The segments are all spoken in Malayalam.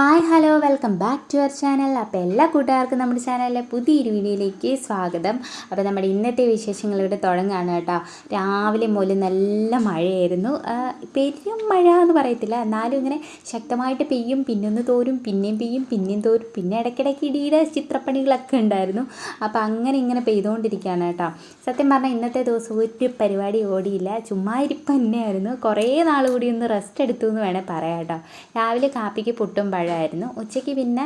Hi hello welcome back to our channel അപ്പോൾ എല്ലാ കൂട്ടുകാർക്കും നമ്മുടെ ചാനലിലെ പുതിയൊരു വീഡിയോയിലേക്ക് സ്വാഗതം. അപ്പോൾ നമ്മുടെ ഇന്നത്തെ വിശേഷങ്ങൾ ഇവിടെ തുടങ്ങുകയാണ് കേട്ടോ. രാവിലെ മുതൽ നല്ല മഴയായിരുന്നു. പെരും മഴ എന്ന് പറയത്തില്ല. എന്നാലും ഇങ്ങനെ ശക്തമായിട്ട് പെയ്യും പിന്നൊന്ന് തോരും പിന്നെയും പെയ്യും പിന്നെയും തോരും പിന്നെ ഇടയ്ക്കിടയ്ക്ക് ഇടിയുടെ ചിത്രപ്പണികളൊക്കെ ഉണ്ടായിരുന്നു. അപ്പോൾ അങ്ങനെ ഇങ്ങനെ പെയ്തുകൊണ്ടിരിക്കുകയാണ് കേട്ടോ. സത്യം പറഞ്ഞാൽ ഇന്നത്തെ ദിവസം ഒരു പരിപാടി ഓടിയില്ല. ചുമ്മാ ഇരിപ്പ് തന്നെയായിരുന്നു. കുറേ നാൾ കൂടി ഒന്ന് റെസ്റ്റ് എടുത്തു എന്ന് വേണേൽ പറയാം കേട്ടോ. രാവിലെ കാപ്പിക്ക് പുട്ടും പഴമായിരുന്നു ഉച്ചയ്ക്ക് പിന്നെ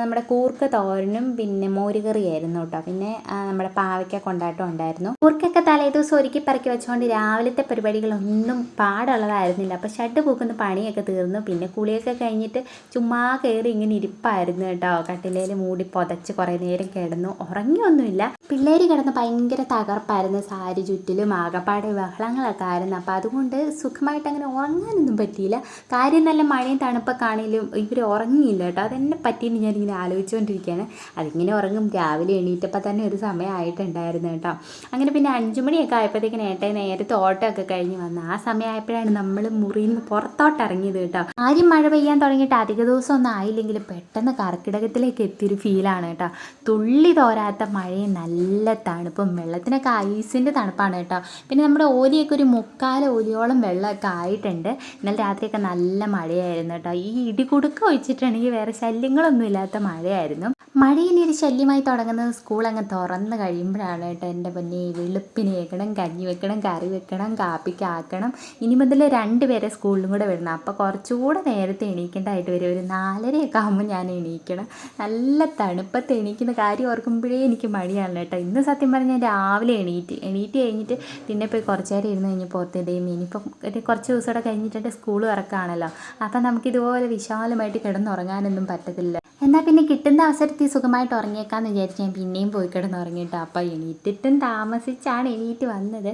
നമ്മുടെ കൂർക്ക തോരനും പിന്നെ മോരുകറിയായിരുന്നു കേട്ടോ. പിന്നെ നമ്മുടെ പാവയ്ക്ക കൊണ്ടാട്ടം ഉണ്ടായിരുന്നു. കൂർക്കൊക്കെ തലേദിവസം ഒരുക്കി പറക്കി വെച്ചുകൊണ്ട് രാവിലത്തെ പരിപാടികളൊന്നും പാടുള്ളതായിരുന്നില്ല. അപ്പോൾ ഷഡ് പൂക്കുന്ന പണിയൊക്കെ തീർന്നു. പിന്നെ കുളിയൊക്കെ കഴിഞ്ഞിട്ട് ചുമ്മാ കയറി ഇങ്ങനെ ഇരിപ്പായിരുന്നു കേട്ടോ. കട്ടിലേൽ മൂടി പുതച്ച് കുറേ നേരം കിടന്നു. ഉറങ്ങിയൊന്നുമില്ല. പിള്ളേർ കിടന്ന് ഭയങ്കര തകർപ്പായിരുന്നു. സാരി ചുറ്റിലും ആകപ്പാട് ബഹളങ്ങളൊക്കെ ആയിരുന്നു. അപ്പോൾ അതുകൊണ്ട് സുഖമായിട്ട് അങ്ങനെ ഉറങ്ങാനൊന്നും പറ്റിയില്ല. കാര്യം നല്ല മഴയും തണുപ്പൊക്കെ ആണെങ്കിലും ഇവർ ഉറങ്ങിയില്ല കേട്ടോ. അതെന്നെ പറ്റിയെന്ന് ഞാനിങ്ങനെ ആലോചിച്ചുകൊണ്ടിരിക്കുകയാണ്. അതിങ്ങനെ ഉറങ്ങും. രാവിലെ എണീറ്റപ്പോൾ തന്നെ ഒരു സമയമായിട്ടുണ്ടായിരുന്നു കേട്ടോ. അങ്ങനെ പിന്നെ അഞ്ചു മണിയൊക്കെ ആയപ്പോഴത്തേക്കിന് ഏട്ടൻ നേരത്തെ ഓട്ടമൊക്കെ കഴിഞ്ഞ് വന്നു. ആ സമയമായപ്പോഴാണ് നമ്മൾ മുറിയിൽ നിന്ന് പുറത്തോട്ട് ഇറങ്ങിയത് കേട്ടോ. ആരും മഴ പെയ്യാൻ തുടങ്ങിയിട്ട് അധിക ദിവസം ഒന്നും ആയില്ലെങ്കിൽ പെട്ടെന്ന് കർക്കിടകത്തിലേക്ക് എത്തിയൊരു ഫീലാണ് കേട്ടോ. തുള്ളി തോരാത്ത മഴയും നല്ല തണുപ്പും വെള്ളത്തിനൊക്കെ ഐസിന്റെ തണുപ്പാണ് കേട്ടോ. പിന്നെ നമ്മുടെ ഓലിയൊക്കെ ഒരു മുക്കാല ഓലിയോളം വെള്ളമൊക്കെ ആയിട്ടുണ്ട്. ഇന്നലെ രാത്രിയൊക്കെ നല്ല മഴയായിരുന്നു കേട്ടോ. ഈ ഇടികുടുക്ക ഒഴിച്ചിട്ടാണെങ്കിൽ വേറെ ശല്യങ്ങളൊന്നും ഇല്ലാത്ത മഴയായിരുന്നു. മഴ ഒരു ശല്യമായി തുടങ്ങുന്നത് സ്കൂൾ അങ്ങ് തുറന്ന് കഴിയുമ്പോഴാണ് കേട്ടോ എന്റെ പൊന്നെ. വെളുപ്പിന് വെക്കണം കഞ്ഞി വെക്കണം കറി വെക്കണം കാപ്പിക്ക് ആക്കണം. ഇനി മുതൽ രണ്ട് പേരെ സ്കൂളിലും കൂടെ വിടണം. അപ്പോൾ കുറച്ചുകൂടെ നേരത്തെ എണീക്കേണ്ടതായിട്ട് വരും. ഒരു നാലരയൊക്കെ ആകുമ്പോൾ ഞാൻ എണീക്കണം. നല്ല തണുപ്പത്ത് എണീക്കുന്ന കാര്യം ഓർക്കുമ്പോഴേ എനിക്ക് മടിയാണ് കേട്ടോ. ഇന്ന് സത്യം പറഞ്ഞാൽ രാവിലെ എണീറ്റ് എണീറ്റ് കഴിഞ്ഞിട്ട് പിന്നെ പോയി കുറച്ച് നേരം ഇരുന്ന് കഴിഞ്ഞ് ഓർത്തിട്ടേയും ഇനിയിപ്പം കുറച്ച് ദിവസം കൂടെ കഴിഞ്ഞിട്ടുണ്ട് സ്കൂൾ ഇറക്കാണല്ലോ അപ്പം നമുക്കിതുപോലെ വിശാലമായിട്ട് കിടന്നുറങ്ങാനൊന്നും പറ്റത്തില്ല. എന്നാൽ പിന്നെ കിട്ടുന്ന അവസരത്തിൽ സുഖമായിട്ട് ഉറങ്ങിയേക്കാന്ന് വിചാരിച്ച് ഞാൻ പിന്നെയും പോയി കിടന്ന് ഉറങ്ങിയിട്ടോ അപ്പോൾ എണീറ്റിട്ടും താമസിച്ചാണ് എണീറ്റ് വന്നത്.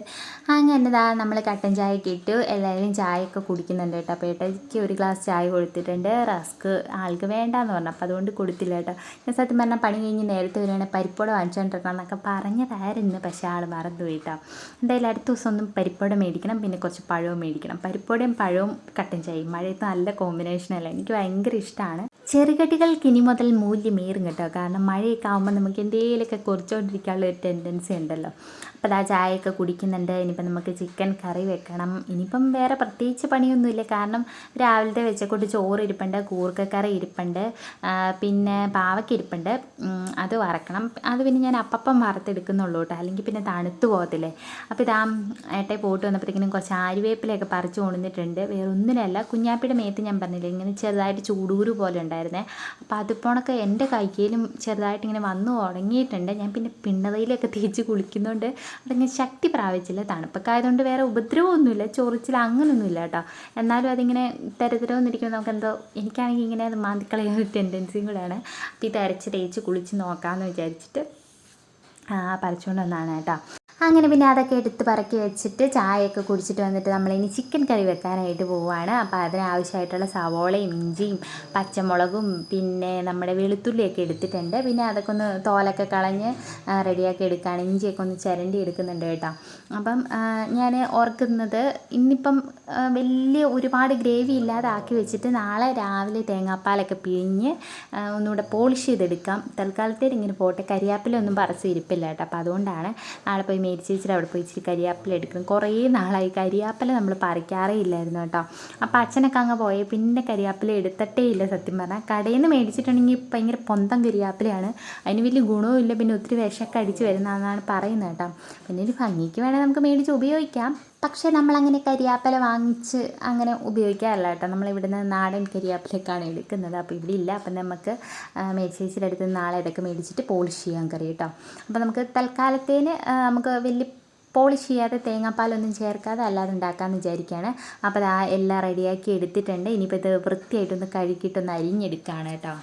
അങ്ങനെ നമ്മൾ കട്ടൻ ചായ കിട്ടു എല്ലാവരും ചായയൊക്കെ കുടിക്കുന്നുണ്ട് കേട്ടോ. അപ്പോൾ ഏട്ടയ്ക്ക് ഒരു ഗ്ലാസ് ചായ കൊടുത്തിട്ടുണ്ട്. റസ്ക് ആൾക്ക് വേണ്ടാന്ന് പറഞ്ഞു. അപ്പോൾ അതുകൊണ്ട് കൊടുത്തില്ല കേട്ടോ. ഞാൻ സത്യം പറഞ്ഞാൽ പണി കഴിഞ്ഞ് നേരത്തെ വരുവാണെങ്കിൽ പരിപ്പോടെ വാങ്ങിച്ചുകൊണ്ടിരിക്കണം എന്നൊക്കെ പറഞ്ഞതായിരുന്നു. പക്ഷേ ആൾ മറന്നു പോയിട്ടോ എന്തായാലും അടുത്ത ദിവസം ഒന്നും പരിപ്പോട മേടിക്കണം. പിന്നെ കുറച്ച് പഴവും മേടിക്കണം. പരിപ്പോടയും പഴവും കട്ടൻ ചായയും. മഴയത്ത് നല്ല കോമ്പിനേഷനല്ല എനിക്ക് ഭയങ്കര ഇഷ്ടമാണ് ചെറുകടികൾക്ക് ഇനി മുതൽ മൂല്യമേറും കേട്ടോ. കാരണം മഴയൊക്കെ ആകുമ്പോൾ നമുക്ക് എന്തെങ്കിലുമൊക്കെ കുറച്ചുകൊണ്ടിരിക്കാനുള്ള ഒരു ടെൻഡൻസി ഉണ്ടല്ലോ. അപ്പോൾ ആ ചായയൊക്കെ കുടിക്കുന്നുണ്ട്. ഇനിയിപ്പം നമുക്ക് ചിക്കൻ കറി വെക്കണം. ഇനിയിപ്പം വേറെ പ്രത്യേകിച്ച് പണിയൊന്നുമില്ല. കാരണം രാവിലത്തെ വെച്ചക്കൊണ്ട് ചോറ് ഇരിപ്പുണ്ട് കൂർക്കക്കറി ഇരിപ്പുണ്ട് പിന്നെ പാവയ്ക്ക ഇരിപ്പുണ്ട്. അത് വറക്കണം. അത് പിന്നെ ഞാൻ അപ്പം വറുത്തെടുക്കുന്നുള്ളൂ കേട്ടോ. അല്ലെങ്കിൽ പിന്നെ തണുത്തു പോകത്തില്ലേ. അപ്പോൾ ഇതാ ഏട്ടയെ പോയിട്ട് വന്നപ്പോഴത്തേക്കിനും കുറച്ച് ആരുവേപ്പിലൊക്കെ പറിച്ചു കൊണ്ടുവന്നിട്ടുണ്ട്. വേറെ ഒന്നിനല്ല കുഞ്ഞാപ്പിയുടെ മേത്ത് ഞാൻ പറഞ്ഞില്ലേ ഇങ്ങനെ ചെറുതായിട്ട് ചൂടൂര് പോലെ ഉണ്ടായിരുന്നേ. അപ്പോൾ അതിപ്പോണൊക്കെ എന്റെ കൈകയിലും ചെറുതായിട്ട് ഇങ്ങനെ വന്നു തുടങ്ങിയിട്ടുണ്ട് ഞാൻ പിന്നെ പിണ്ണതയിലൊക്കെ തേച്ച് കുളിക്കുന്നതുകൊണ്ട് അതങ്ങനെ ശക്തി പ്രാപിച്ചില്ല. തണുപ്പൊക്കെ വേറെ ഉപദ്രവമൊന്നുമില്ല. ചൊറിച്ചിൽ അങ്ങനെയൊന്നുമില്ല കേട്ടോ. എന്നാലും അതിങ്ങനെ തരതരമെന്നിരിക്കുമ്പോൾ നമുക്ക് എന്തോ എനിക്കാണെങ്കിൽ ഇങ്ങനെ അത് മാന്തിക്കളയുന്ന ഒരു ടെൻഡൻസിയും കൂടെയാണ്. അപ്പോൾ ഇത് അരച്ച് തേച്ച് കുളിച്ച് നോക്കാമെന്ന് വിചാരിച്ചിട്ട് പറിച്ചുകൊണ്ട് വന്നതാണ് കേട്ടോ. അങ്ങനെ പിന്നെ അതൊക്കെ എടുത്ത് പറക്കി വെച്ചിട്ട് ചായയൊക്കെ കുടിച്ചിട്ട് വന്നിട്ട് നമ്മളിനി ചിക്കൻ കറി വെക്കാനായിട്ട് പോവുകയാണ് അപ്പോൾ അതിനാവശ്യമായിട്ടുള്ള സവോളയും ഇഞ്ചിയും പച്ചമുളകും പിന്നെ നമ്മുടെ വെളുത്തുള്ളിയൊക്കെ എടുത്തിട്ടുണ്ട്. പിന്നെ അതൊക്കെ ഒന്ന് തോലൊക്കെ കളഞ്ഞ് റെഡിയാക്കി എടുക്കുകയാണ് ഇഞ്ചിയൊക്കെ ഒന്ന് ചിരണ്ടി എടുക്കുന്നുണ്ട് കേട്ടോ. അപ്പം ഞാൻ ഓർക്കുന്നത് ഇന്നിപ്പം വലിയ ഒരുപാട് ഗ്രേവി ഇല്ലാതെ ആക്കി വെച്ചിട്ട് നാളെ രാവിലെ തേങ്ങാപ്പാലൊക്കെ പിഴിഞ്ഞ് ഒന്നുകൂടെ പോളിഷ് ചെയ്തെടുക്കാം. തൽക്കാലത്തേക്ക് ഇങ്ങനെ പോട്ടെ. കരിയാപ്പിലൊന്നും പറച്ച് ഇരിപ്പില്ല കേട്ടോ. അപ്പോൾ അതുകൊണ്ടാണ് നാളെ പോയി മേടിച്ച് വെച്ചിട്ട് അവിടെ പോയി ഇച്ചിരി കരിയാപ്പില എടുക്കും കുറേ നാളായി കരിയാപ്പില നമ്മൾ പറിക്കാറേ ഇല്ലായിരുന്നു കേട്ടോ. അപ്പോൾ അച്ഛനൊക്കെ അങ്ങ് പോയി. പിന്നെ കരിയാപ്പില എടുത്തിട്ടേ ഇല്ല സത്യം പറഞ്ഞാൽ കടയിൽ നിന്ന് മേടിച്ചിട്ടുണ്ടെങ്കിൽ ഭയങ്കര പൊന്തം കരിയാപ്പിലയാണ്. അതിന് വലിയ ഗുണവും ഇല്ല പിന്നെ ഒത്തിരി വിഷമൊക്കെ അടിച്ച് വരുന്നതെന്നാണ് പറയുന്നത് കേട്ടോ. പിന്നെ ഒരു ഭംഗിക്ക് വേണേൽ നമുക്ക് മേടിച്ച് ഉപയോഗിക്കാം. പക്ഷേ നമ്മളങ്ങനെ കരിയാപ്പില വാങ്ങിച്ച് അങ്ങനെ ഉപയോഗിക്കാറില്ല കേട്ടോ. നമ്മളിവിടുന്ന് നാടൻ കരിയാപ്പിലൊക്കെയാണ് എടുക്കുന്നത്. അപ്പോൾ ഇവിടെ ഇല്ല അപ്പം നമുക്ക് മേടിച്ചേച്ചിയുടെ അടുത്ത് നാളെ ഇതൊക്കെ മേടിച്ചിട്ട് പോളിഷ് ചെയ്യാൻ കറി കേട്ടോ. അപ്പോൾ നമുക്ക് തൽക്കാലത്തേന് നമുക്ക് വലിയ പോളിഷ് ചെയ്യാതെ തേങ്ങാപ്പാലൊന്നും ചേർക്കാതെ അല്ലാതെ ഉണ്ടാക്കാമെന്ന് വിചാരിക്കുകയാണ്. അപ്പോൾ അത് എല്ലാം റെഡിയാക്കി എടുത്തിട്ടുണ്ട്. ഇനിയിപ്പോൾ ഇത് വൃത്തിയായിട്ടൊന്ന് കഴുകിയിട്ടൊന്ന് അരിഞ്ഞെടുക്കുകയാണ് കേട്ടോ.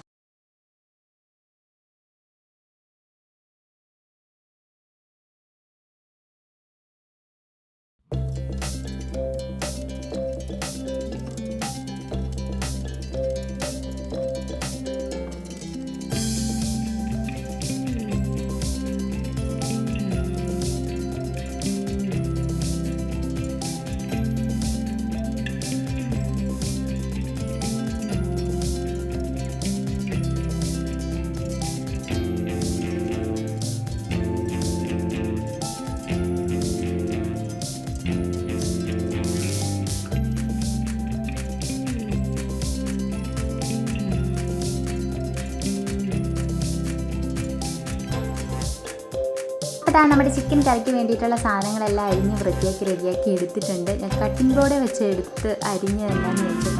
ദാ നമ്മുടെ ചിക്കൻ കറിക്ക് വേണ്ടിയിട്ടുള്ള സാധനങ്ങളെല്ലാം അരിഞ്ഞ് വൃത്തിയാക്കി റെഡിയാക്കി എടുത്തിട്ടുണ്ട്. ഞാൻ കട്ടിംഗ് ബോർഡ് വെച്ച് എടുത്ത് അരിഞ്ഞ് എന്താണെന്ന് വെച്ചിട്ടുണ്ടെങ്കിൽ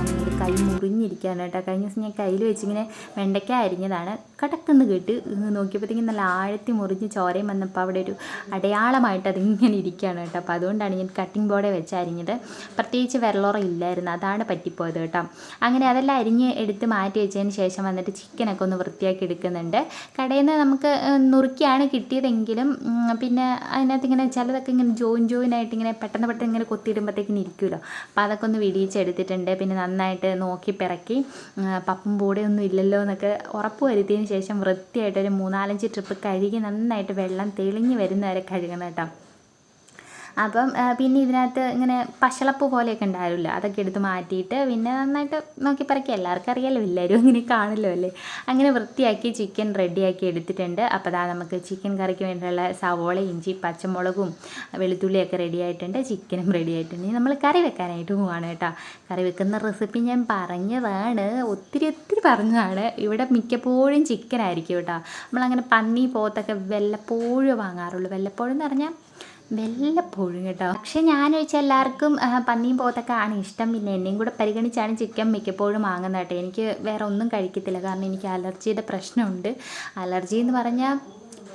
കൈ മുറിഞ്ഞിരിക്കുകയാണ് കേട്ടോ കഴിഞ്ഞ ദിവസം ഞാൻ കയ്യിൽ വെച്ചിങ്ങനെ വെണ്ടയ്ക്ക അരിഞ്ഞതാണ്. കടക്കുന്ന കേട്ട് നോക്കിയപ്പോഴത്തേക്കും നല്ല ആഴത്തി മുറിഞ്ഞ് ചോരയും വന്നപ്പോൾ അവിടെ ഒരു അടയാളമായിട്ട് അതിങ്ങനെ ഇരിക്കുകയാണ് കേട്ടോ. അപ്പോൾ അതുകൊണ്ടാണ് ഞാൻ കട്ടിംഗ് ബോർഡെ വെച്ച് അരിഞ്ഞത്. പ്രത്യേകിച്ച് വെള്ളോറ ഇല്ലായിരുന്നു. അതാണ് പറ്റിപ്പോയത് കേട്ടോ. അങ്ങനെ അതെല്ലാം അരിഞ്ഞ് എടുത്ത് മാറ്റി വെച്ചതിന് ശേഷം വന്നിട്ട് ചിക്കനൊക്കെ ഒന്ന് വൃത്തിയാക്കി എടുക്കുന്നുണ്ട്. കടയിൽ നിന്ന് നമുക്ക് നുറുക്കിയാണ് കിട്ടിയതെങ്കിലും പിന്നെ അതിനകത്ത് ഇങ്ങനെ ചിലതൊക്കെ ഇങ്ങനെ ജോയിൻ ജോയിൻ ആയിട്ട് ഇങ്ങനെ പെട്ടെന്ന് പെട്ടെന്ന് ഇങ്ങനെ കൊത്തിയിടുമ്പോഴത്തേക്കിന് ഇരിക്കുമല്ലോ. അപ്പോൾ അതൊക്കെ ഒന്ന് വിടിയിച്ചെടുത്തിട്ടുണ്ട് പിന്നെ നന്നായിട്ട് നോക്കി പിറക്കി. പപ്പും പൂടെ ഒന്നും ഇല്ലല്ലോ എന്നൊക്കെ ഉറപ്പ് വരുത്തിയതിന് ശേഷം വൃത്തിയായിട്ട് ഒരു മൂന്നാലഞ്ച് ട്രിപ്പ് കഴുകി നന്നായിട്ട് വെള്ളം തെളിഞ്ഞ് വരുന്നവരെ കഴുകണം കേട്ടോ. അപ്പം പിന്നെ ഇതിനകത്ത് ഇങ്ങനെ പശളപ്പ് പോലെയൊക്കെ ഉണ്ടാവില്ല അതൊക്കെ എടുത്ത് മാറ്റിയിട്ട് പിന്നെ നന്നായിട്ട് നോക്കി പറക്കി. എല്ലാവർക്കും അറിയാലോ എല്ലാവരും ഇങ്ങനെ കാണുമല്ലോ അല്ലേ? അങ്ങനെ വൃത്തിയാക്കി ചിക്കൻ റെഡിയാക്കി എടുത്തിട്ടുണ്ട്. അപ്പോൾ അതാ നമുക്ക് ചിക്കൻ കറിക്ക് വേണ്ടിയുള്ള സവോള ഇഞ്ചി പച്ചമുളകും വെളുത്തുള്ളിയൊക്കെ റെഡി ആയിട്ടുണ്ട്. ചിക്കനും റെഡി ആയിട്ടുണ്ട്. നമ്മൾ കറി വെക്കാനായിട്ട് പോവാണ് കേട്ടോ. കറി വെക്കുന്ന റെസിപ്പി ഞാൻ പറഞ്ഞതാണ്. ഒത്തിരി ഒത്തിരി പറഞ്ഞതാണ്. ഇവിടെ മിക്കപ്പോഴും ചിക്കൻ ആയിരിക്കും കേട്ടോ. നമ്മളങ്ങനെ പന്നി പോത്തൊക്കെ വല്ലപ്പോഴും വാങ്ങാറുള്ളൂ. വല്ലപ്പോഴും എന്ന് പറഞ്ഞാൽ വല്ലപ്പോഴും കേട്ടോ. പക്ഷെ ഞാൻ വെച്ചാൽ എല്ലാവർക്കും പന്നിയും പോത്തൊക്കെ ആണ് ഇഷ്ടം. പിന്നെ എന്നെയും കൂടെ പരിഗണിച്ചാണ് ചിക്കൻ മിക്കപ്പോഴും വാങ്ങുന്നത് കേട്ടോ. എനിക്ക് വേറെ ഒന്നും കഴിക്കത്തില്ല. കാരണം എനിക്ക് അലർജിയുടെ പ്രശ്നമുണ്ട്. അലർജി എന്ന് പറഞ്ഞാൽ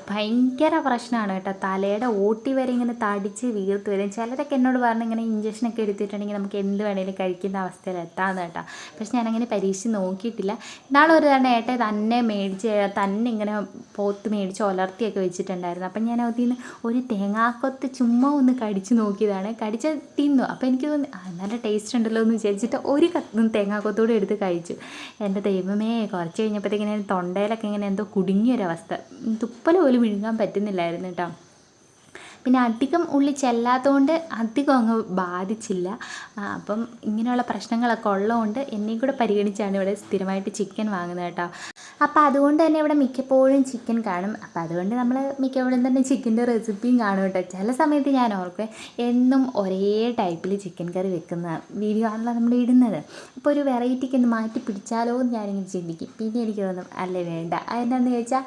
ഭയങ്കര പ്രശ്നമാണ് കേട്ടോ. തലയുടെ ഓട്ടി വരെ ഇങ്ങനെ തടിച്ച് വീർത്ത് വരും. ചിലരൊക്കെ എന്നോട് പറഞ്ഞ് ഇങ്ങനെ ഇഞ്ചക്ഷനൊക്കെ എടുത്തിട്ടുണ്ടെങ്കിൽ നമുക്ക് എന്ത് വേണേലും കഴിക്കുന്ന അവസ്ഥയിൽ എത്താമെന്ന് കേട്ടോ. പക്ഷെ ഞാനങ്ങനെ പരീക്ഷിച്ച് നോക്കിയിട്ടില്ല. നാളെ ഒരു തവണ ഏട്ടെ തന്നെ മേടിച്ച് തന്നെ ഇങ്ങനെ പോത്ത് മേടിച്ച് ഒലർത്തിയൊക്കെ വെച്ചിട്ടുണ്ടായിരുന്നു. അപ്പം ഞാൻ അതിൽ നിന്ന് ഒരു തേങ്ങാക്കൊത്ത് ചുമ്മാ ഒന്ന് കടിച്ച് നോക്കിയതാണ്. കടിച്ച തിന്നു. അപ്പോൾ എനിക്ക് തോന്നി നല്ല ടേസ്റ്റ് ഉണ്ടല്ലോ എന്ന് വിചാരിച്ചിട്ട് ഒരു കത്തും തേങ്ങാക്കൊത്തൂടെ എടുത്ത് കഴിച്ചു. എന്റെ ദൈവമേ കുറച്ച് കഴിഞ്ഞപ്പോഴത്തേക്കിങ്ങനെ തൊണ്ടയിലൊക്കെ ഇങ്ങനെ എന്തോ കുടുങ്ങിയൊരവസ്ഥ. തുപ്പൽ പോലും വിഴുങ്ങാൻ പറ്റുന്നില്ലായിരുന്നു കേട്ടോ പിന്നെ അധികം ഉള്ളി ചെല്ലാത്തതുകൊണ്ട് അധികം അങ്ങ് ബാധിച്ചില്ല. അപ്പം ഇങ്ങനെയുള്ള പ്രശ്നങ്ങളൊക്കെ ഉള്ളതുകൊണ്ട് എന്നെയും കൂടെ പരിഗണിച്ചാണ് ഇവിടെ സ്ഥിരമായിട്ട് ചിക്കൻ വാങ്ങുന്നത് കേട്ടോ അപ്പോൾ അതുകൊണ്ട് തന്നെ ഇവിടെ മിക്കപ്പോഴും ചിക്കൻ കാണും. അപ്പോൾ അതുകൊണ്ട് നമ്മൾ മിക്കപ്പോഴും തന്നെ ചിക്കന്റെ റെസിപ്പിയും കാണും കേട്ടോ. ചില സമയത്ത് ഞാൻ ഓർക്കും എന്നും ഒരേ ടൈപ്പിൽ ചിക്കൻ കറി വെക്കുന്ന വീഡിയോ ആണല്ലോ നമ്മൾ ഇടുന്നത്. അപ്പോൾ ഒരു വെറൈറ്റിക്ക് ഒന്ന് മാറ്റി പിടിച്ചാലോ എന്ന് ഞാനിങ്ങനെ ചിന്തിക്കും. പിന്നെ എനിക്ക് തോന്നും അല്ലേ വേണ്ട. അതെന്താണെന്ന് ചോദിച്ചാൽ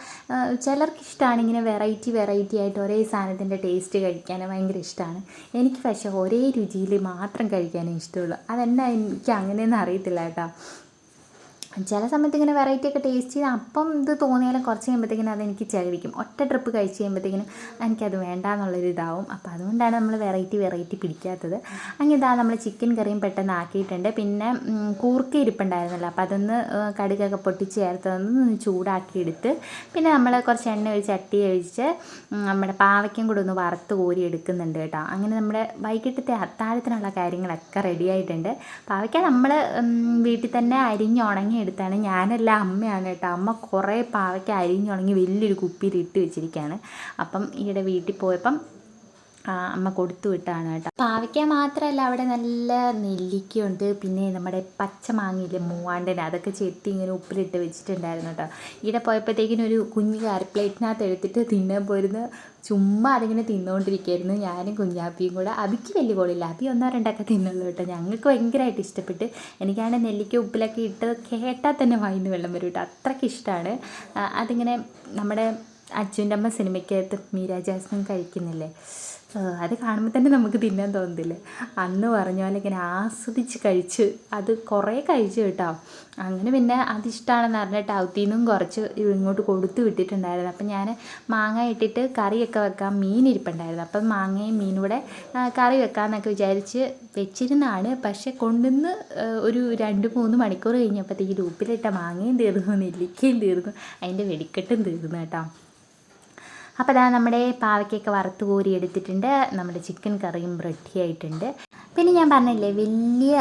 ചിലർക്ക് ഇഷ്ടമാണ് ഇങ്ങനെ വെറൈറ്റി വെറൈറ്റി ആയിട്ട് ഒരേ സാധനത്തിന്റെ ടേസ്റ്റ് കഴിക്കാൻ ഭയങ്കര ഇഷ്ടമാണ് എനിക്ക് പക്ഷേ ഒരേ രുചിയിൽ മാത്രം കഴിക്കാനേ ഇഷ്ടമുള്ളൂ. അതെന്നാ എനിക്ക് അങ്ങനെയൊന്നും അറിയത്തില്ല കേട്ടോ. ചില സമയത്ത് ഇങ്ങനെ വെറൈറ്റി ഒക്കെ ടേസ്റ്റ് ചെയ്ത് അപ്പം ഇത് തോന്നിയാലും കുറച്ച് കഴിയുമ്പോഴത്തേക്കിനും അതെനിക്ക് ചകിരിക്കും ഒറ്റ ട്രിപ്പ് കഴിച്ച് കഴിയുമ്പോഴത്തേക്കിനും എനിക്കത് വേണ്ട എന്നുള്ളൊരു ഇതാവും. അപ്പോൾ അതുകൊണ്ടാണ് നമ്മൾ വെറൈറ്റി വെറൈറ്റി പിടിക്കാത്തത്. അങ്ങനെ ഇതാ നമ്മൾ ചിക്കൻ കറിയും പെട്ടെന്ന് ആക്കിയിട്ടുണ്ട്. പിന്നെ കൂർക്ക ഇരിപ്പുണ്ടായിരുന്നല്ലോ. അപ്പോൾ അതൊന്ന് കടുകൊക്കെ പൊട്ടിച്ച് ചേർത്തതൊന്ന് ചൂടാക്കി എടുത്ത് പിന്നെ നമ്മൾ കുറച്ച് എണ്ണ ഒഴിച്ച് ചട്ടി ഒഴിച്ച് നമ്മുടെ പാവയ്ക്കും കൂടെ ഒന്ന് വറുത്ത് കോരി എടുക്കുന്നുണ്ട് കേട്ടോ. അങ്ങനെ നമ്മുടെ വൈകിട്ടത്തെ അത്താഴത്തിനുള്ള കാര്യങ്ങളൊക്കെ റെഡി ആയിട്ടുണ്ട്. പാവയ്ക്ക നമ്മൾ വീട്ടിൽ തന്നെ അരിഞ്ഞ് ഉണങ്ങി എടുത്താണ്. ഞാനല്ല അമ്മയാണ് കേട്ടോ. അമ്മ കുറേ പാവയ്ക്ക അരിഞ്ഞുണങ്ങി വലിയൊരു കുപ്പിയിൽ ഇട്ട് വെച്ചിരിക്കുകയാണ് അപ്പം ഈയിടെ വീട്ടിൽ പോയപ്പം അമ്മ കൊടുത്തു വിട്ടാണ് കേട്ടോ. പാവയ്ക്ക മാത്രമല്ല അവിടെ നല്ല നെല്ലിക്കയുണ്ട്. പിന്നെ നമ്മുടെ പച്ച മാങ്ങയില്ല മൂവാണ്ടൻ അതൊക്കെ ചെത്തി ഇങ്ങനെ ഉപ്പിലിട്ട് വെച്ചിട്ടുണ്ടായിരുന്നു കേട്ടോ. ഇവിടെ പോയപ്പോഴത്തേക്കിനും ഒരു കുഞ്ഞു കറിപ്ലേറ്റിനകത്ത് എടുത്തിട്ട് തിന്നാൻ പോരുന്ന ചുമ്മാ അതിങ്ങനെ തിന്നുകൊണ്ടിരിക്കുകയായിരുന്നു ഞാനും കുഞ്ഞാപ്പിയും കൂടെ. അബിക്ക് വലിയ കോളില്ല. അബി ഒന്നോ രണ്ടൊക്കെ തിന്നുള്ളൂ കേട്ടോ. ഞങ്ങൾക്ക് ഭയങ്കരമായിട്ട് ഇഷ്ടപ്പെട്ട്. എനിക്കാണ് നെല്ലിക്ക ഉപ്പിലൊക്കെ ഇട്ടത് കേട്ടാൽ തന്നെ വായിന്ന് വെള്ളം വരും കേട്ടോ. അത്രയ്ക്ക് ഇഷ്ടമാണ്. അതിങ്ങനെ നമ്മുടെ അച്ഛന്റെ അമ്മ സിനിമയ്ക്കകത്ത് മീര ജാസ്മിൻ കഴിക്കുന്നില്ലേ? അത് കാണുമ്പോൾ തന്നെ നമുക്ക് തിന്നാൻ തോന്നുന്നില്ലേ അന്ന് പറഞ്ഞ പോലെ ഇങ്ങനെ ആസ്വദിച്ച് കഴിച്ച് അത് കുറേ കഴിച്ചു കേട്ടോ. അങ്ങനെ പിന്നെ അതിഷ്ടമാണെന്ന് പറഞ്ഞിട്ട് അവത്തിന്നും കുറച്ച് ഇങ്ങോട്ട് കൊടുത്തു വിട്ടിട്ടുണ്ടായിരുന്നു. അപ്പം ഞാൻ മാങ്ങ ഇട്ടിട്ട് കറിയൊക്കെ വെക്കാൻ മീൻ ഇരിപ്പുണ്ടായിരുന്നു. അപ്പം മാങ്ങയും മീനും കൂടെ കറി വെക്കാമെന്നൊക്കെ വിചാരിച്ച് വെച്ചിരുന്നാണ്. പക്ഷെ കൊണ്ടുവന്ന് ഒരു രണ്ട് മൂന്ന് മണിക്കൂർ കഴിഞ്ഞപ്പോഴത്തേക്ക് ഉപ്പിലിട്ട മാങ്ങയും തീർന്നു നെല്ലിക്കയും തീർന്നു. അതിന്റെ വെടിക്കെട്ടും തീർന്നു കേട്ടോ. അപ്പോൾ അതാ നമ്മുടെ പാവയ്ക്കൊക്കെ വറുത്ത് കോരി എടുത്തിട്ടുണ്ട്. നമ്മുടെ ചിക്കൻ കറിയും റെഡി ആയിട്ടുണ്ട് പിന്നെ ഞാൻ പറഞ്ഞില്ലേ വലിയ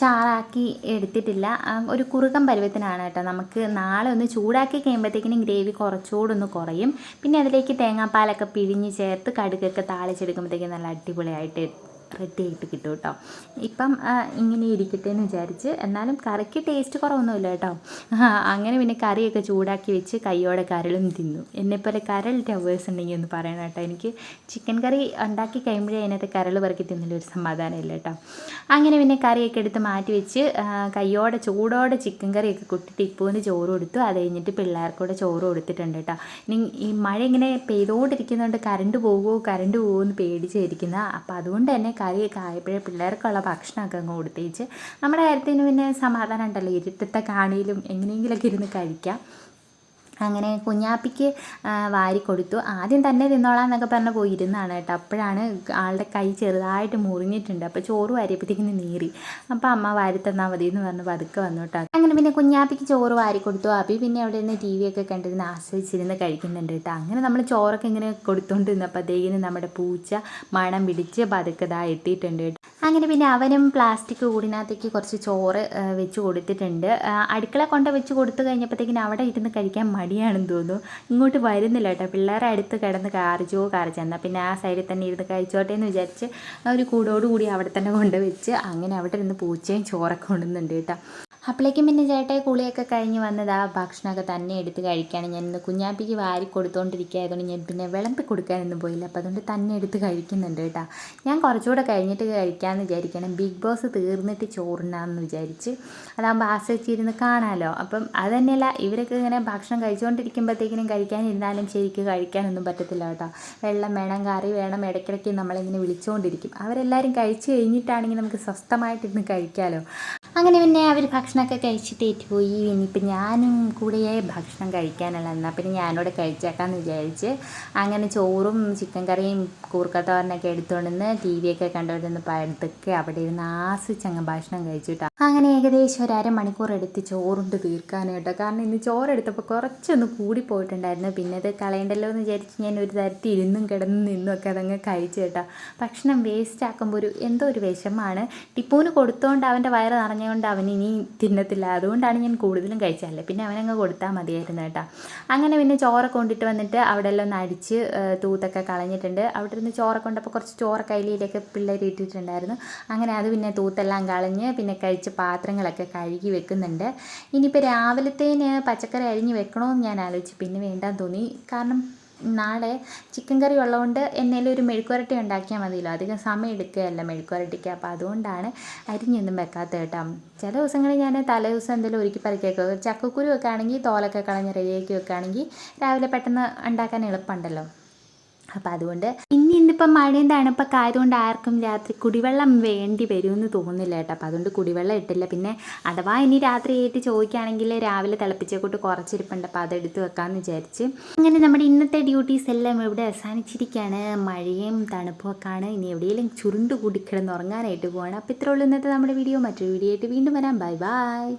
ചാറാക്കി എടുത്തിട്ടില്ല. ഒരു കുറുകം പരുവത്തിനാണ് കേട്ടോ. നമുക്ക് നാളെ ഒന്ന് ചൂടാക്കി കഴിയുമ്പോഴത്തേക്കിനും ഗ്രേവി കുറച്ചുകൂടെ ഒന്ന് കുറയും. പിന്നെ അതിലേക്ക് തേങ്ങാപ്പാലൊക്കെ പിഴിഞ്ഞ് ചേർത്ത് കടുകൊക്കെ താളിച്ചെടുക്കുമ്പോഴത്തേക്കും നല്ല അടിപൊളിയായിട്ട് റെഡി ആയിട്ട് കിട്ടും. കേട്ടോ ഇപ്പം ഇങ്ങനെ ഇരിക്കട്ടെ എന്ന് വിചാരിച്ച് എന്നാലും കറിക്ക് ടേസ്റ്റ് കുറവൊന്നുമില്ല കേട്ടോ. അങ്ങനെ പിന്നെ കറിയൊക്കെ ചൂടാക്കി വെച്ച് കൈയോടെ കരളും തിന്നു. എന്നെപ്പോലെ കരൾ ടവേഴ്സ് ഉണ്ടെങ്കിൽ ഒന്ന് പറയണം കേട്ടോ. എനിക്ക് ചിക്കൻ കറി ഉണ്ടാക്കി കഴിയുമ്പോഴേ അതിനകത്ത് കരൾ പറക്കി തിന്നില്ല ഒരു സമാധാനമില്ല കേട്ടോ. അങ്ങനെ പിന്നെ കറിയൊക്കെ എടുത്ത് മാറ്റി വെച്ച് കൈയോടെ ചൂടോടെ ചിക്കൻ കറിയൊക്കെ കുട്ടി ടിപ്പുവിന് ചോറ് കൊടുത്തു. അത് കഴിഞ്ഞിട്ട് പിള്ളേർക്കൂടെ ചോറ് കൊടുത്തിട്ടുണ്ട് കേട്ടോ. ഇനി ഈ മഴ ഇങ്ങനെ പെയ്തുകൊണ്ടിരിക്കുന്നതുകൊണ്ട് കറണ്ട് പോകുമോ കറണ്ട് പോകുമോ എന്ന് പേടിച്ചിരിക്കുന്ന അപ്പോൾ അതുകൊണ്ട് തന്നെ കറിയൊക്കെ ആയപ്പോഴേ പിള്ളേർക്കുള്ള ഭക്ഷണമൊക്കെ അങ്ങ് കൊടുത്തേച്ച്. നമ്മുടെ കാര്യത്തിന് പിന്നെ സമാധാനം ഉണ്ടല്ലോ. ഇരുട്ടത്തെ കാണിയിലും എങ്ങനെയെങ്കിലുമൊക്കെ ഇരുന്ന് കഴിക്കാം. അങ്ങനെ കുഞ്ഞാപ്പിക്ക് വാരി കൊടുത്തു. ആദ്യം തന്നെ തിന്നോളാം എന്നൊക്കെ പറഞ്ഞ് പോയി ഇരുന്നാണ് കേട്ടോ. അപ്പോഴാണ് ആളുടെ കൈ ചെറുതായിട്ട് മുറിഞ്ഞിട്ടുണ്ട്. അപ്പോൾ ചോറ് വാരിയപ്പോഴത്തേക്കിന് നീറി. അപ്പോൾ അമ്മ വാരി തന്നാൽ മതി എന്ന് പറഞ്ഞ് പതുക്കെ വന്നു കേട്ടോ. അങ്ങനെ പിന്നെ കുഞ്ഞാപ്പിക്ക് ചോറ് വാരി കൊടുത്തു. അപ്പി പിന്നെ അവിടെ നിന്ന് ടി വി ഒക്കെ കണ്ടിരുന്ന് ആസ്വദിച്ചിരുന്ന് കഴിക്കുന്നുണ്ട് കേട്ടോ. അങ്ങനെ നമ്മൾ ചോറൊക്കെ ഇങ്ങനെ കൊടുത്തുകൊണ്ട് നിന്നപ്പോഴത്തേക്കിന് നമ്മുടെ പൂച്ച മണം പിടിച്ച് പതുക്കെ ദാ എത്തിയിട്ടുണ്ട് കേട്ടോ. അങ്ങനെ പിന്നെ അവനും പ്ലാസ്റ്റിക് കൂടിനകത്തേക്ക് കുറച്ച് ചോറ് വെച്ച് കൊടുത്തിട്ടുണ്ട്. അടുക്കള കൊണ്ട് വെച്ച് കൊടുത്തു കഴിഞ്ഞപ്പോഴത്തേക്കിന് അവിടെ ഇരുന്ന് കഴിക്കാൻ മടിയാണെന്ന് തോന്നുന്നു. ഇങ്ങോട്ട് വരുന്നില്ല കേട്ടോ. പിള്ളേരെ അടുത്ത് കിടന്ന് കാറിച്ചോ കാറിച്ചെന്നാൽ പിന്നെ ആ സൈഡിൽ തന്നെ ഇരുന്ന് കഴിച്ചോട്ടെ എന്ന് വിചാരിച്ച് ഒരു കൂടോടുകൂടി അവിടെ തന്നെ കൊണ്ട് വെച്ച് അങ്ങനെ അവിടെ ഇരുന്ന് പൂച്ചയും ചോറൊക്കെ കൊണ്ടുവന്നുണ്ട് കേട്ടോ. അപ്പോഴേക്കും പിന്നെ ചേട്ടായി കുളിയൊക്കെ കഴിഞ്ഞ് വന്നത്. ആ ഭക്ഷണമൊക്കെ തന്നെ എടുത്ത് കഴിക്കുകയാണ് ഞാൻ ഇന്ന് കുഞ്ഞാപ്പിക്ക് വാരി കൊടുത്തുകൊണ്ടിരിക്കുകയായതുകൊണ്ട് ഞാൻ പിന്നെ വിളമ്പി കൊടുക്കാനൊന്നും പോയില്ല. അപ്പോൾ അതുകൊണ്ട് തന്നെ എടുത്ത് കഴിക്കുന്നുണ്ട് കേട്ടോ. ഞാൻ കുറച്ചുകൂടെ കഴിഞ്ഞിട്ട് കഴിക്കാമെന്ന് വിചാരിക്കണം. ബിഗ് ബോസ് തീർന്നിട്ട് ചോറുണ്ടാമെന്ന് വിചാരിച്ച് അതാകുമ്പോൾ ആശ്രയിച്ചിരുന്ന് കാണാമല്ലോ അപ്പം അത് തന്നെയല്ല ഇവരൊക്കെ ഇങ്ങനെ ഭക്ഷണം കഴിച്ചുകൊണ്ടിരിക്കുമ്പോഴത്തേക്കിനും കഴിക്കാനിരുന്നാലും ശരിക്ക് കഴിക്കാനൊന്നും പറ്റത്തില്ല കേട്ടോ. വെള്ളം വേണം കറി വേണം ഇടയ്ക്കിടയ്ക്ക് നമ്മളിങ്ങനെ വിളിച്ചുകൊണ്ടിരിക്കും അവരെല്ലാവരും കഴിച്ച് കഴിഞ്ഞിട്ടാണെങ്കിൽ നമുക്ക് സ്വസ്ഥമായിട്ടിരുന്ന് കഴിക്കാമല്ലോ അങ്ങനെ പിന്നെ അവർ ഭക്ഷണമൊക്കെ കഴിച്ചിട്ട് ഏറ്റുപോയി. ഇനിയിപ്പോൾ ഞാനും കൂടെ ഭക്ഷണം കഴിക്കാനുള്ള എന്നാൽ പിന്നെ ഞാനോട് കഴിച്ചേക്കാമെന്ന് വിചാരിച്ച് അങ്ങനെ ചോറും ചിക്കൻ കറിയും കൂർക്കത്തോരനൊക്കെ എടുത്തുകൊണ്ടിരുന്ന് ടി വി ഒക്കെ കണ്ടുകൊണ്ടിരുന്ന് പഴുത്തൊക്കെ അവിടെ ഇരുന്ന് ആസ്വദിച്ച് അങ്ങ് ഭക്ഷണം കഴിച്ചിട്ടാണ് അങ്ങനെ ഏകദേശം ഒരു അരമണിക്കൂർ എടുത്ത് ചോറുണ്ട് തീർക്കാനായിട്ടോ. കാരണം ഇന്ന് ചോറെടുത്തപ്പോൾ കുറച്ചൊന്ന് കൂടി പോയിട്ടുണ്ടായിരുന്നു. പിന്നെ അത് കളയണ്ടല്ലോ എന്ന് വിചാരിച്ച് ഞാൻ ഒരു തരത്തിൽ ഇരുന്നും കിടന്നും നിന്നും ഒക്കെ അതങ്ങ് കഴിച്ചു കേട്ടോ. ഭക്ഷണം വേസ്റ്റ് ആക്കുമ്പോൾ ഒരു എന്തോ ഒരു വിഷമാണ്. ടിപ്പൂന് കൊടുത്തോണ്ട് അവന്റെ വയറ് നിറഞ്ഞുകൊണ്ട് അവൻ ഇനി തിന്നത്തില്ല. അതുകൊണ്ടാണ് ഞാൻ കൂടുതലും കഴിച്ചതല്ലേ പിന്നെ അവനങ്ങ് കൊടുത്താൽ മതിയായിരുന്നു കേട്ടോ. അങ്ങനെ പിന്നെ ചോറൊക്കെ കൊണ്ടിട്ട് വന്നിട്ട് അവിടെ എല്ലാം ഒന്ന് അടിച്ച് തൂത്തൊക്കെ കളഞ്ഞിട്ടുണ്ട്. അവിടെ ഇരുന്ന് ചോറൊക്കെ കൊണ്ടപ്പോൾ കുറച്ച് ചോറ് കയ്യിലൊക്കെ പിള്ളേർ ഇട്ടിട്ടുണ്ടായിരുന്നു. അങ്ങനെ അത് പിന്നെ തൂത്തെല്ലാം കളഞ്ഞ് പിന്നെ കഴിച്ച പാത്രങ്ങളൊക്കെ കഴുകി വെക്കുന്നുണ്ട്. ഇനിയിപ്പോൾ രാവിലത്തേന് പച്ചക്കറി അരിഞ്ഞ് വെക്കണമെന്ന് ഞാൻ ആലോചിച്ചു. പിന്നെ വേണ്ടാന്ന് തോന്നി. കാരണം നാളെ ചിക്കൻ കറി ഉള്ളതുകൊണ്ട് എന്നേലും ഒരു മെഴുക്കുവരട്ടി ഉണ്ടാക്കിയാൽ മതിയല്ലോ. അധികം സമയം എടുക്കുകയല്ല മെഴുക്കുവരട്ടിക്ക്. അപ്പോൾ അതുകൊണ്ടാണ് അരിഞ്ഞൊന്നും വെക്കാത്തത് കേട്ടോ. ചില ദിവസങ്ങളിൽ ഞാൻ തലേ ദിവസം എന്തെങ്കിലും ഒരുക്കി പറിക്കൊക്കെ ചക്കക്കുരു ഒക്കെ ആണെങ്കിൽ തോലൊക്കെ കളഞ്ഞ് റെഡിയാക്കി വെക്കുകയാണെങ്കിൽ രാവിലെ പെട്ടെന്ന് ഉണ്ടാക്കാൻ എളുപ്പമുണ്ടല്ലോ. അപ്പം അതുകൊണ്ട് ഇന്നിപ്പം മഴയും തണുപ്പൊക്കെ ആയതുകൊണ്ട് ആർക്കും രാത്രി കുടിവെള്ളം വേണ്ടി വരുമെന്ന് തോന്നുന്നില്ല കേട്ടോ. അപ്പം അതുകൊണ്ട് കുടിവെള്ളം ഇട്ടില്ല. പിന്നെ അഥവാ ഇനി രാത്രി ആയിട്ട് ചോദിക്കുകയാണെങ്കിൽ രാവിലെ തിളപ്പിച്ചേക്കൂട്ട് കുറച്ചിരിപ്പുണ്ട്. അപ്പോൾ അതെടുത്ത് വെക്കാമെന്ന് വിചാരിച്ച്. അങ്ങനെ നമ്മുടെ ഇന്നത്തെ ഡ്യൂട്ടീസ് എല്ലാം ഇവിടെ അവസാനിച്ചിരിക്കുകയാണ്. മഴയും തണുപ്പും ഒക്കെ ആണ്. ഇനി എവിടെയെങ്കിലും ചുരുണ്ട് കൂടി കിടന്നുറങ്ങാനായിട്ട് പോവാണ്. അപ്പോൾ ഇത്രയുള്ളൂ ഇന്നത്തെ നമ്മുടെ വീഡിയോ മറ്റൊരു വീഡിയോ ആയിട്ട് വീണ്ടും വരാം. Bye bye